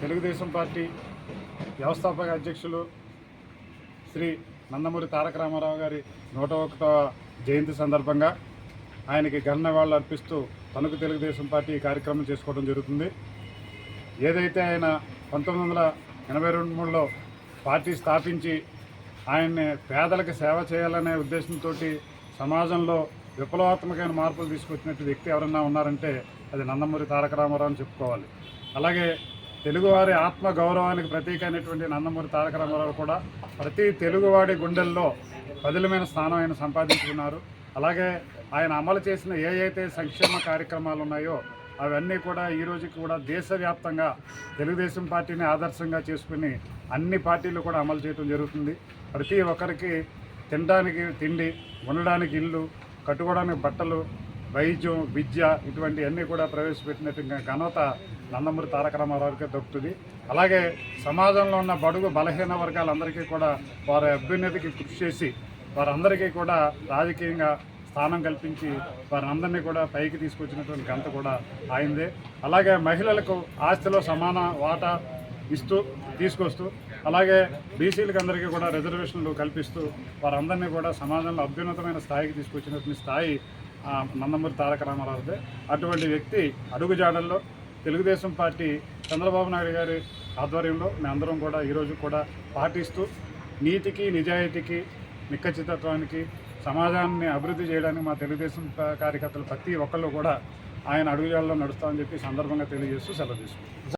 Telugu Desam party వ్యవస్థాపక అధ్యక్షులు శ్రీ నందమూరి తారక రామారావు గారి నూట ఒకటవ జయంతి సందర్భంగా ఆయనకి ఘనవాళ్ళు అర్పిస్తూ తణుకు తెలుగుదేశం పార్టీ కార్యక్రమం చేసుకోవడం జరుగుతుంది. ఏదైతే ఆయన పంతొమ్మిది వందల ఎనభై రెండు మూడులో పార్టీ స్థాపించి ఆయన్ని పేదలకు సేవ చేయాలనే ఉద్దేశంతో సమాజంలో విప్లవాత్మకమైన మార్పులు తీసుకొచ్చినట్టు వ్యక్తి ఎవరన్నా ఉన్నారంటే అది నందమూరి తారక రామారావు అని చెప్పుకోవాలి. అలాగే తెలుగువారి ఆత్మ గౌరవానికి ప్రతీక అయినటువంటి నందమూరి తారక రామారావు కూడా ప్రతి తెలుగువాడి గుండెల్లో పదిలమైన స్థానం ఆయన సంపాదించుకున్నారు. అలాగే ఆయన అమలు చేసిన ఏ అయితే సంక్షేమ కార్యక్రమాలు ఉన్నాయో అవన్నీ కూడా ఈ రోజుకి కూడా దేశవ్యాప్తంగా తెలుగుదేశం పార్టీని ఆదర్శంగా చేసుకుని అన్ని పార్టీలు కూడా అమలు చేయడం జరుగుతుంది. ప్రతి ఒక్కరికి తినడానికి తిండి ఉండడానికి ఇల్లు కట్టుకోవడానికి బట్టలు వైద్యం విద్య ఇటువంటి అన్నీ కూడా ప్రవేశపెట్టినట్టు ఘనత నందమూరి తారక రామారావుకే దొరుకుతుంది. అలాగే సమాజంలో ఉన్న బడుగు బలహీన వర్గాలందరికీ కూడా వారి అభ్యున్నతికి కృషి చేసి వారందరికీ కూడా రాజకీయంగా స్థానం కల్పించి వారందరినీ కూడా పైకి తీసుకొచ్చినటువంటి ఘనత కూడా ఆయిందే అలాగే మహిళలకు ఆస్తిలో సమాన వాటా ఇస్తూ తీసుకొస్తూ అలాగే బీసీలకు అందరికీ కూడా రిజర్వేషన్లు కల్పిస్తూ వారందరినీ కూడా సమాజంలో అభ్యున్నతమైన స్థాయికి తీసుకొచ్చినటువంటి స్థాయి నందమూరి తారక రామారావుదే. అటువంటి వ్యక్తి అడుగుజాడల్లో తెలుగుదేశం పార్టీ చంద్రబాబు నాయుడు గారి ఆధ్వర్యంలో మేమందరం కూడా ఈరోజు కూడా పాటిస్తూ నీతికి నిజాయితీకి నిక్కచ్చితత్వానికి సమాజాన్ని అభివృద్ధి చేయడానికి మా తెలుగుదేశం కార్యకర్తలు ప్రతి ఒక్కళ్ళు కూడా ఆయన అడుగుజాడలో నడుస్తామని చెప్పి సందర్భంగా తెలియజేస్తూ సెలవు తీసుకుంటాం